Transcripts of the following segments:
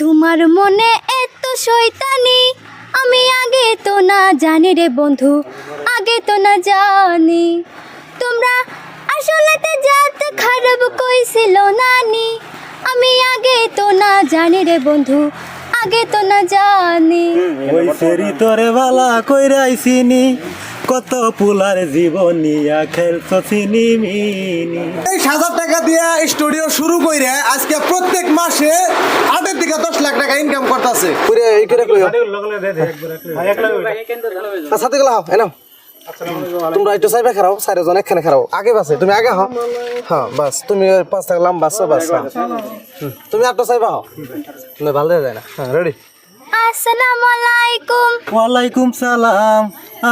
তোমার মনে এত শয়তানি? আমি আগে তো না জানি রে বন্ধু আগে তো না জানি। তোমরা আসলেতে জাত খারাপ কইছিল নানি। আমি আগে তো না জানি রে বন্ধু আগে তো না জানি। ওই সেরি তোরে বালা কইরাইছিনি কত পুলার জীবনিয়া খেলছ চিনি মিনি। এই হাজার টাকা দিয়ে স্টুডিও শুরু করে আজকে প্রত্যেক মাসে দশ লাখ টাকা ইনকাম করতেছে। এই করে কইও। সাথে গেলা এনাও তোমরা একটু সাইবে খারাও সাইরে জন একখানে খারাও। আগে বাসে তুমি আগে হও। হ্যাঁ বাস তুমি পাঁচ টাকা লাম বাস বাস হ্যাঁ। তুমি আটটা সাইবা হও। না ভালো যায় না। হ্যাঁ রেডি আসসালামু আলাইকুম ওয়ালাইকুম সালাম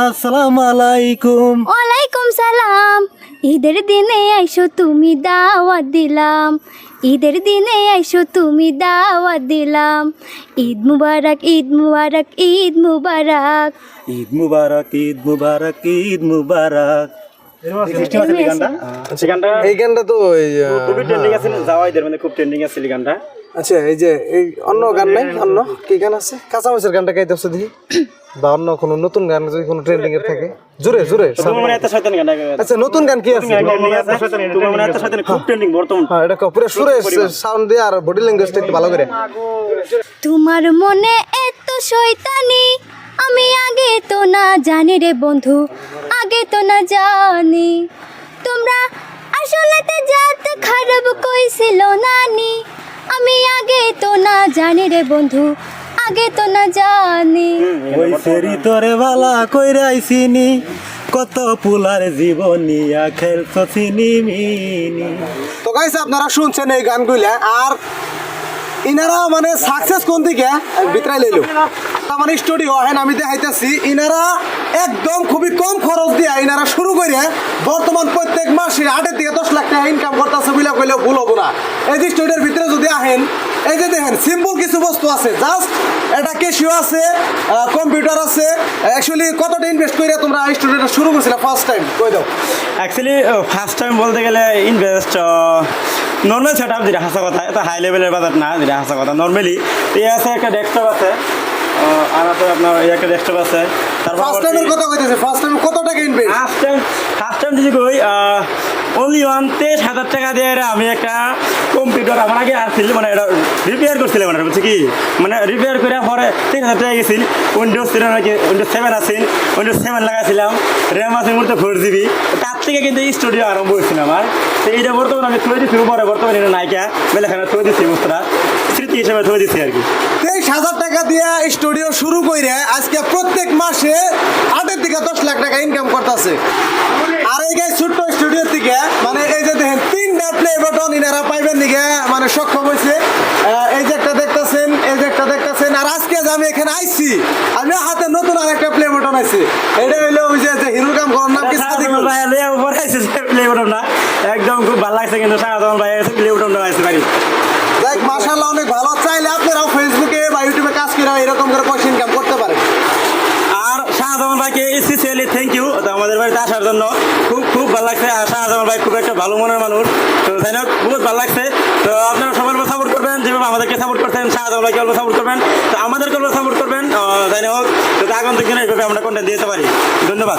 আসসালাম আলাইকুম ওয়ালাইকুম সালাম। ঈদের দিনে আইসো তুমি দাওয়াত দিলাম। ঈদের দিনে আইসো তুমি দাওয়াত দিলাম। ঈদ মুবারক ঈদ মুবারক ঈদ মুবারক। ঈদ মুবারক ঈদ মুবারক ঈদ মুবারক। এই গানটা? তো ওই আহ, মানে খুব ট্রেন্ডিং আছে গানটা। আচ্ছা এই যে এই অন্য গান নাই? অন্য? কি গান আছে? কাঁচামরিচের গানটা গাইতেছে দেখি। বা অন্য কোনো নতুন গান যদি কোনো ট্রেন্ডিং এর থাকে? জোরে জোরে আচ্ছা নতুন গান কি আছে? খুব ট্রেন্ডিং বর্তমান। হ্যাঁ এটা পুরো সুরে সাউন্ড দিয়ে আর বডি ল্যাঙ্গুয়েজটা একটু ভালো করে। তোমার মনে এত শয়তানি আমি আগে তো না জানি রে বন্ধু আগে তো না জানি। তোমরা আসলেতে জাত খারাপ কইছিল নানি আমি আগে তো না জানি রে বন্ধু আগে তো না জানি। ওই সেরি তোরে বালা কইরাইছিনি কত পুলার জীবনিয়া খেলছ চিনি মিনি। তো গাইস আপনারা শুনছেন এই গানগুলা আর ইনারা মানে সাকসেস কোন দিকে? বিতরাই লইলো। মানে স্টুডিও হেন আমি দেখাইতেছি ইনারা একদম খুবই কম খরচ দিয়ে ইনারা শুরু করে বর্তমান প্রত্যেক মাসে আটের থেকে দশ লাখ টাকা ইনকাম করতেছে। বলে কইলেও ভুল হব না। এই যে স্টুডিওর ভিতরে যদি আহেন এই যে দেখেন সিম্পল কিছু বস্তু আছে। জাস্ট এটা কেশিও আছে কম্পিউটার আছে। অ্যাকচুয়ালি কতটা ইনভেস্ট করে তোমরা স্টুডিওটা শুরু করছিলে ফার্স্ট টাইম কই দাও। অ্যাকচুয়ালি ফার্স্ট টাইম বলতে গেলে ইনভেস্ট নর্মাল সেট আপ যেটা হাসা কথা এটা হাই লেভেলের বাজার না যেটা হাসা কথা নর্মালি এই আছে একটা ডেস্কটপ আছে আর আছে আপনার এই একটা ডেস্কটপ আছে। তারপর ফার্স্ট টাইমের কথা কইতেছে ফার্স্ট টাইম কত টাকা invest first time first time যদি কই অনলি ওয়ান তেইশ হাজার টাকা দিয়ে আমি একটা কম্পিউটার আমার আগে আসছিল মানে এটা রিপেয়ার করছিলাম মানে বুঝছি কি? মানে রিপেয়ার করে পরে তিন হাজার টাকা গেছিল। উইন্ডোজ ছিল উইন্ডোজ সেভেন আছিল উইন্ডোজ সেভেন লাগাইছিলাম। র্যাম আছে মধ্যে ফোর জিবি তার থেকে কিন্তু এই স্টুডিও আরম্ভ হয়েছিল আমার। তো এইটা বর্তমানে আমি থয়ে দিচ্ছি পরে বর্তমানে এটা নায়িকা বেলাখানে থয়ে দিচ্ছি বস্তুটা স্মৃতি হিসেবে থয়ে দিচ্ছি আর কি। তেইশ হাজার টাকা দিয়ে স্টুডিও শুরু করে আজকে প্রত্যেক মাসে আটের দিকে দশ লাখ টাকা ইনকাম করতেছে। আর এই ইনারা পাইবেন দিকে মানে সক্ষম হয়েছে এই যে একটা দেখতেছেন এই যে একটা দেখতেছেন আর আজকে যে আমি এখানে আইছি আমি হাতে নতুন আর একটা প্লে বটন আছে এটা হইল ওই যে হিরো কাম করার নাম কি সাদিক না একদম খুব ভালো লাগছে কিন্তু সাধারণ ভাই প্লে বটনটা আইছে বাড়ি দেখ মাশাআল্লাহ অনেক ভালো আসার জন্য খুব খুব ভালো লাগছে। আশা আজ আমার ভাই খুব একটা ভালো মনের মানুষ। তো যাই হোক খুব ভালো লাগছে। তো আপনারা সবার সাপোর্ট করবেন, যেভাবে আমাদেরকে সাপোর্ট করছেন শাহ শাহজামান ভাইকে অল্প সাপোর্ট করবেন। তো আমাদেরকে সাপোর্ট করবেন। তাই হোক তো আগন্তুক দিনে এইভাবে আমরা কন্টেন্ট দিতে পারি। ধন্যবাদ।